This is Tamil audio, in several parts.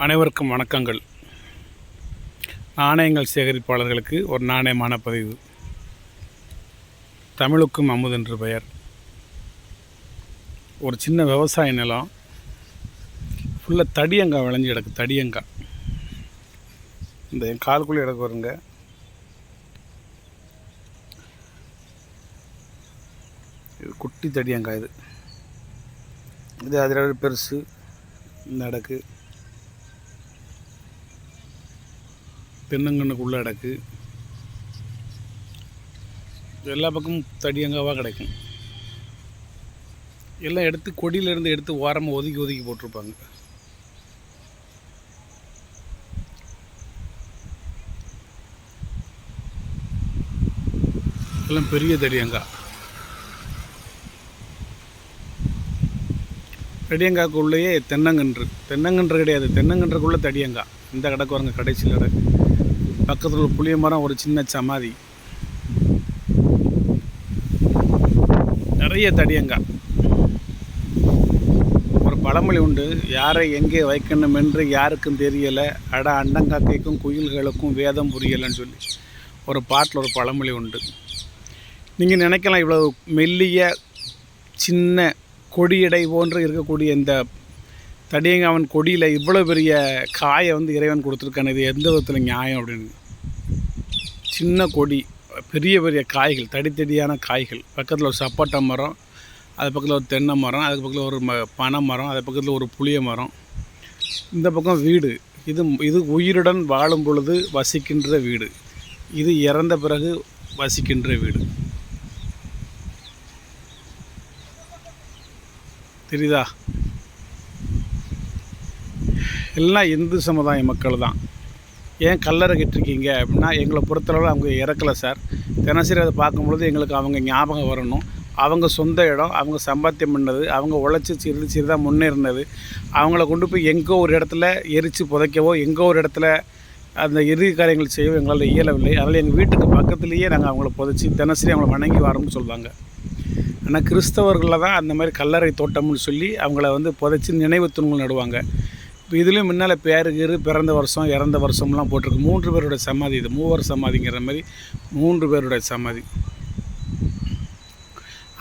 அனைவருக்கும் வணக்கங்கள். நாணயங்கள் சேகரிப்பாளர்களுக்கு ஒரு நாணயமான பதிவு. தமிழுக்கும் அமுது என்று பெயர். ஒரு சின்ன விவசாய நிலம் ஃபுல்லாக தடியங்காய் விளைஞ்சி கிடக்கு தடியங்காய் இந்த என் கால்குள்ளே கிடக்கு வருங்க இது குட்டி தடியங்காய் இது. இது அதில் பெருசு இந்த அடக்கு தென்னங்கண்ணுக்குள்ளே அடக்கு எல்லா பக்கமும் தடியங்காவாக கிடைக்கும். எல்லாம் எடுத்து கொடியிலேருந்து எடுத்து ஓரமாக ஒதுக்கி ஒதுக்கி போட்டிருப்பாங்க. எல்லாம் பெரிய தடியங்காய் தடியங்காய்க்குள்ளேயே தென்னங்கன்று. தென்னங்கன்று கிடையாது. தென்னங்கன்றுக்குள்ளே தடியங்காய் இந்த கடைக்கு வரங்க கடைசியில் கிடக்கு. பக்கத்தில் ஒரு புளிய மரம் ஒரு சின்ன சமாதி. நிறைய தடியங்காய் ஒரு பழமொழி உண்டு யாரை எங்கே வைக்கணும் என்று யாருக்கும் தெரியலை. அட அண்டங்காக்கைக்கும் குயில்களுக்கும் வேதம் புரியலைன்னு சொல்லி. ஒரு பாட்டில் ஒரு பழமொழி உண்டு. நீங்கள் நினைக்கலாம் இவ்வளோ மெல்லிய சின்ன கொடியடை போன்று இருக்கக்கூடிய இந்த தடியங்காவன் கொடியில் இவ்வளோ பெரிய காயை வந்து இறைவன் கொடுத்துருக்கான இது எந்த விதத்தில் நியாயம் அப்படின்னு? சின்ன கொடி பெரிய பெரிய காய்கள் தடித்தடியான காய்கள். பக்கத்தில் ஒரு சப்போட்டா மரம் அது பக்கத்தில் ஒரு தென்னை மரம் அதுக்கு பக்கத்தில் ஒரு ம பனை மரம் அது பக்கத்தில் ஒரு புளிய மரம். இந்த பக்கம் வீடு. இது இது உயிருடன் வாழும் பொழுது வசிக்கின்ற வீடு. இது இறந்த பிறகு வசிக்கின்ற வீடு. தெரியுதா? எல்லாம் இந்து சமுதாய மக்கள் தான். ஏன் கல்லறை கட்டிருக்கீங்க அப்படின்னா எங்களை பொறுத்தளவு அவங்க இறக்கலை சார். தினசரி அதை பார்க்கும்பொழுது எங்களுக்கு அவங்க ஞாபகம் வரணும். அவங்க சொந்த இடம் அவங்க சம்பாத்தியம் பண்ணது அவங்க உழைச்சி சிறிது சிறிதாக முன்னேறினது. அவங்கள கொண்டு போய் எங்கோ ஒரு இடத்துல எரித்து புதைக்கவோ எங்கோ ஒரு இடத்துல அந்த இறுதி காரியங்கள் செய்யவோ எங்களால் இயலவில்லை. அதனால் எங்கள் வீட்டுக்கு பக்கத்துலேயே நாங்கள் அவங்கள புதைச்சி தினசரி அவங்கள வணங்கி வரோம்னு சொல்லுவாங்க ஆனால் கிறிஸ்தவர்களில் தான் அந்த மாதிரி கல்லறை தோட்டம்னு சொல்லி அவங்கள வந்து புதைச்சி நினைவு தூண்கள் நடுவாங்க. இப்போ இதுலேயும் முன்னால் பேர் கீறு பிறந்த வருஷம் இறந்த வருஷம்லாம் போட்டிருக்கு. மூன்று பேருடைய சமாதி இது. மூவர் சமாதிங்கிற மாதிரி மூன்று பேருடைய சமாதி.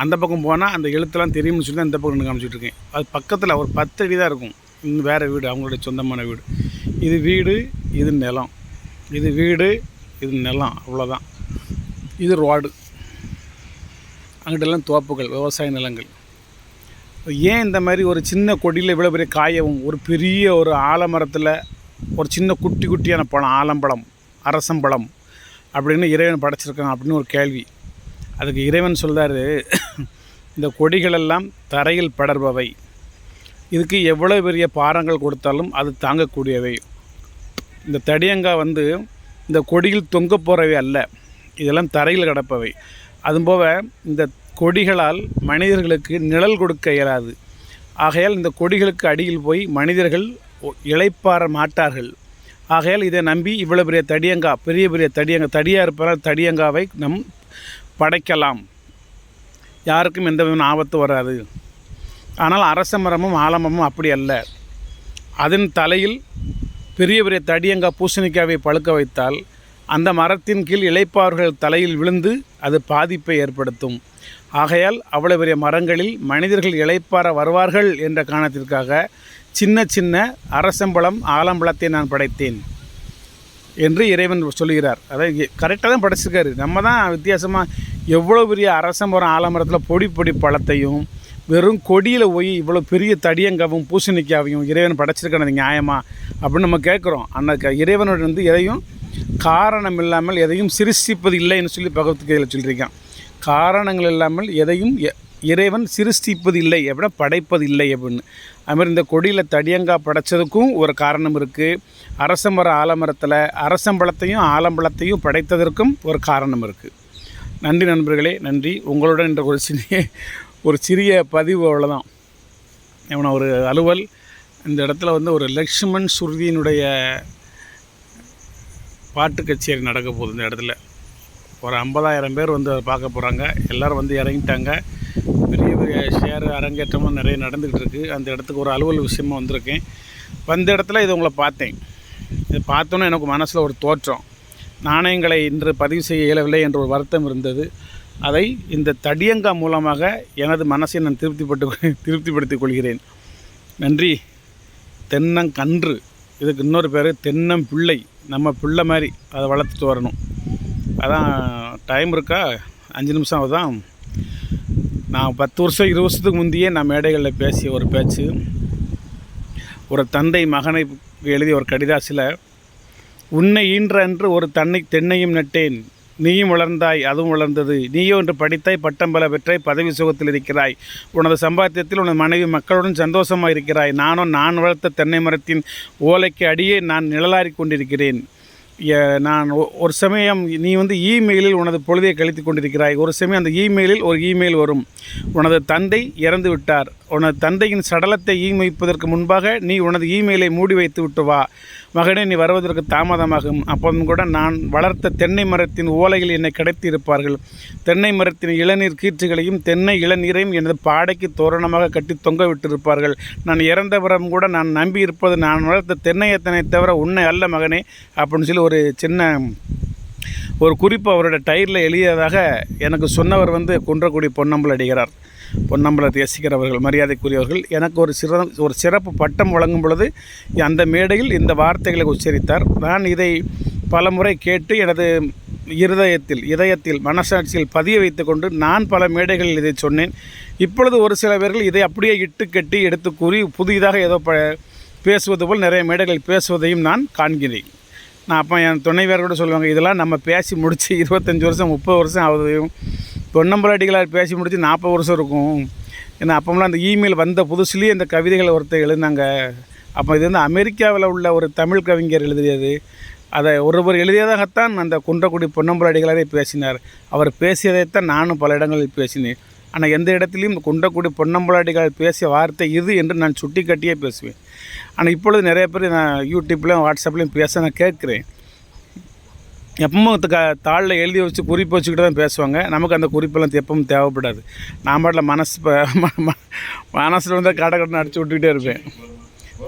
அந்த பக்கம் போனால் அந்த எழுத்தெல்லாம் தெரியும்னு சொல்லி அந்த பக்கம் நின்று காமிச்சிட்டு இருக்கேன். அது பக்கத்தில் ஒரு பத்து அடி தான் இருக்கும். இன்னும் வேறு வீடு அவங்களுடைய சொந்தமான வீடு. இது வீடு இது நிலம். இது வீடு இது நிலம். அவ்வளோதான் இது ரோடு. அங்கிட்டெல்லாம் தோப்புகள் விவசாய நிலங்கள். ஏன் இந்த மாதிரி ஒரு சின்ன கொடியில் இவ்வளோ பெரிய காயவும் ஒரு பெரிய ஒரு ஆலமரத்தில் ஒரு சின்ன குட்டி குட்டியான பழம் ஆலம்பழம் அரசம்பழம் அப்படின்னு இறைவன் படைச்சிருக்கான் அப்படின்னு ஒரு கேள்வி. அதுக்கு இறைவன் சொல்கிறாரு இந்த கொடிகளெல்லாம் தரையில் படர்பவை. இதுக்கு எவ்வளோ பெரிய பாரங்கள் கொடுத்தாலும் அது தாங்கக்கூடியவை. இந்த தடியங்காய் வந்து இந்த கொடியில் தொங்க போகிறவை அல்ல இதெல்லாம் தரையில் கிடப்பவை. அதுபோக இந்த கொடிகளால் மனிதர்களுக்கு நிழல் கொடுக்க இயலாது. ஆகையால் இந்த கொடிகளுக்கு அடியில் போய் மனிதர்கள் இழைப்பார மாட்டார்கள். ஆகையால் இதை நம்பி இவ்வளோ பெரிய தடியங்கா பெரிய பெரிய தடியங்க தடியாக இருப்பதால் தடியங்காவை நம் படைக்கலாம். யாருக்கும் எந்த விதமான ஆபத்து வராது. ஆனால் அரச மரமும் ஆலமரமும் அப்படி அல்ல. அதன் தலையில் பெரிய பெரிய தடியங்காய் பூசணிக்காவை பழுக்க வைத்தால் அந்த மரத்தின் கீழ் இழைப்பார்கள் தலையில் விழுந்து அது பாதிப்பை ஏற்படுத்தும். ஆகையால் அவ்வளவு பெரிய மரங்களில் மனிதர்கள் இளைப்பாற வருவார்கள் என்ற காரணத்திற்காக சின்ன சின்ன அரசம்பழம் ஆலம்பழத்தை நான் படைத்தேன் என்று இறைவன் சொல்லுகிறார். அதாவது கரெக்டாக தான் படைச்சிருக்காரு. நம்ம தான் வித்தியாசமாக எவ்வளோ பெரிய அரசம்பரம் ஆலமரத்தில் பொடி பொடி பழத்தையும் வெறும் கொடியில் போய் இவ்வளோ பெரிய தடியங்காவும் பூசணிக்காவையும் இறைவன் படைச்சிருக்கானது நியாயமா அப்படின்னு நம்ம கேட்குறோம். அந்த க- இறைவனோட வந்து எதையும் காரணம் இல்லாமல் எதையும் சிருஷ்டிப்பது இல்லைன்னு சொல்லி பகவத்கீதையில் சொல்லியிருக்கான். காரணங்கள் இல்லாமல் எதையும் எ- இறைவன் சிருஷ்டிப்பது இல்லை அப்படின்னா. படைப்பது இல்லை அப்படின்னு அதுமாதிரி இந்த கொடியில் தடியங்காய் படைச்சதுக்கும் ஒரு காரணம் இருக்குது அரசமர ஆலமரத்தில் அரசம்பழத்தையும் ஆலம்பழத்தையும் படைத்ததற்கும் ஒரு காரணம் இருக்குது நன்றி நண்பர்களே நன்றி. உங்களுடன் என்ற ஒரு சிறிய ஒரு சிறிய பதிவு அவ்வளோதான் இவனை ஒரு அலுவல் இந்த இடத்துல வந்து ஒரு லக்ஷ்மண் சுருதியினுடைய பாட்டு கச்சேரி நடக்க போகுது இந்த இடத்துல. ஒரு ஐம்பதாயிரம் பேர் வந்து அதை பார்க்க போகிறாங்க எல்லோரும் வந்து இறங்கிட்டாங்க. பெரிய பெரிய ஷேர் அரங்கேற்றமும் நிறைய நடந்துக்கிட்டு இருக்குது அந்த இடத்துக்கு ஒரு அலுவல் விஷயமா வந்திருக்கேன் வந்த இடத்துல இது உங்களை பார்த்தேன். இதை பார்த்தோன்னே எனக்கு மனசில் ஒரு தோற்றம். நாணயங்களை இன்று பதிவு செய்ய இயலவில்லை என்ற ஒரு வருத்தம் இருந்தது. அதை இந்த தடியங்கா மூலமாக எனது மனசை நான் திருப்திப்பட்டு திருப்திப்படுத்திக் கொள்கிறேன். நன்றி. தென்னங்கன்று. இதுக்கு இன்னொரு பேர் தென்னம் பிள்ளை நம்ம பிள்ளை மாதிரி அதை வளர்த்துட்டு வரணும். அதான் டைம் இருக்கா? அஞ்சு நிமிஷம் ஆகுதான் நான் பத்து வருஷம் இருபது வருஷத்துக்கு முந்தையே நான் மேடைகளில் பேசிய ஒரு பேச்சு. ஒரு தந்தை மகனை எழுதிய ஒரு கடிதாசில் உன்னை ஈன்ற என்று ஒரு தன்னை தென்னையும் நட்டேன். நீயும் வளர்ந்தாய் அதுவும் வளர்ந்தது. நீயோ என்று படித்தாய் பட்டம் பல பெற்றாய் பதவி சுகத்தில் இருக்கிறாய். உனது சம்பாத்தியத்தில் உனது மனைவி மக்களுடன் சந்தோஷமாக இருக்கிறாய். நானும் நான் வளர்த்த தென்னை மரத்தின் ஓலைக்கு அடியே நான் நிழலாறிக் கொண்டிருக்கிறேன். நான் ஒரு சமயம் நீ வந்து இமெயிலில் உனது பொழுதை கழித்து கொண்டிருக்கிறாய் ஒரு சமயம் அந்த இமெயிலில் ஒரு இமெயில் வரும் உனது தந்தை இறந்து விட்டார் உனது தந்தையின் சடலத்தை ஈமைப்பதற்கு முன்பாக நீ உனது இமெயிலை மூடி வைத்து விட்டு வா மகனே நீ வருவதற்கு தாமதமாகும். அப்போதும் கூட நான் வளர்த்த தென்னை மரத்தின் ஓலைகள் என்னை கிடைத்து இருப்பார்கள் தென்னை மரத்தின் இளநீர் கீற்றுகளையும் தென்னை இளநீரையும் எனது பாடைக்கு தோரணமாக கட்டி தொங்க விட்டிருப்பார்கள். நான் இறந்தவரம் கூட நான் நம்பி இருப்பது நான் வளர்த்த தென்னையத்தனை தவிர உன்னை அல்ல மகனே அப்படின்னு சொல்லி ஒரு சின்ன ஒரு குறிப்பு அவரோட டயரில் எழுதியதாக எனக்கு சொன்னவர் வந்து குன்றக்குடி பொன்னம்பல் அடிகிறார் பொன்னம்பலத்தை ரசிக்கிறவர்கள் மரியாதைக்குரியவர்கள் எனக்கு ஒரு சிற ஒரு சிறப்பு பட்டம் வழங்கும் பொழுது அந்த மேடையில் இந்த வார்த்தைகளை உச்சரித்தார். நான் இதை பலமுறை கேட்டு எனது இருதயத்தில் இதயத்தில் மனசாட்சியில் பதிய வைத்துக்கொண்டு நான் பல மேடைகளில் இதை சொன்னேன். இப்பொழுது ஒரு சில பேர்கள் இதை அப்படியே இட்டு கட்டி எடுத்து கூறி புதிதாக ஏதோ ப பேசுவது போல் நிறைய மேடைகளில் பேசுவதையும் நான் காண்கிறேன். நான் அப்போ என் துணைவியார் கூட சொல்லுவாங்க இதெல்லாம் நம்ம பேசி முடித்து இருபத்தஞ்சி வருஷம் முப்பது வருஷம் ஆகுதையும் பொன்னம்பலாட்டிகளார் பேசி முடித்து நாற்பது வருஷம் இருக்கும். ஏன்னா அப்போம்லாம் அந்த இமெயில் வந்த புதுசுலேயே இந்த கவிதைகளை ஒருத்தர் எழுதினாங்க. அப்போ இது வந்து அமெரிக்காவில் உள்ள ஒரு தமிழ் கவிஞர் எழுதியது. அதை ஒருவர் எழுதியதாகத்தான் அந்த குன்றக்குடி பொன்னம்பலாடிகளாரே பேசினார். அவர் பேசியதைத்தான் நானும் பல இடங்களில் பேசினேன். ஆனால் எந்த இடத்துலையும் இந்த குன்றக்குடி பொன்னம்பலாடிகள் பேசிய வார்த்தை இது என்று நான் சுட்டி காட்டியே பேசுவேன். ஆனால் இப்பொழுது நிறைய பேர் நான் யூடியூப்லேயும் வாட்ஸ்அப்லேயும் பேச நான் கேட்குறேன். எப்பவும் க தாளில் எழுதி வச்சு குறிப்பு வச்சுக்கிட்டு தான் பேசுவாங்க. நமக்கு அந்த குறிப்பெல்லாம் எப்பவும் தேவைப்படாது. நான் பாட்டில் மனசு மனசில் வந்து கடை கடனை அடிச்சு விட்டுக்கிட்டே இருப்பேன்.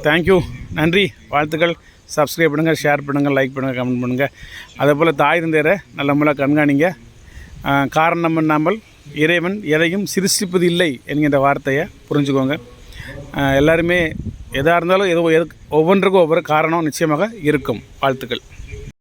தேங்க்யூ நன்றி. வாழ்த்துக்கள். சப்ஸ்கிரைப் பண்ணுங்கள் ஷேர் பண்ணுங்கள் லைக் பண்ணுங்கள் கமெண்ட் பண்ணுங்கள் அதே போல் தாய் தந்தையரை நல்ல முறை கண்காணிங்க. காரணம் இல்லாமல் இறைவன் எதையும் சிருஷ்டிப்பது இல்லை என்கின்ற வார்த்தையை புரிஞ்சுக்கோங்க. எல்லாருமே எதாக இருந்தாலும் ஏதோ எது ஒவ்வொன்றுக்கும் ஒவ்வொரு காரணம் நிச்சயமாக இருக்கும். வாழ்த்துக்கள்.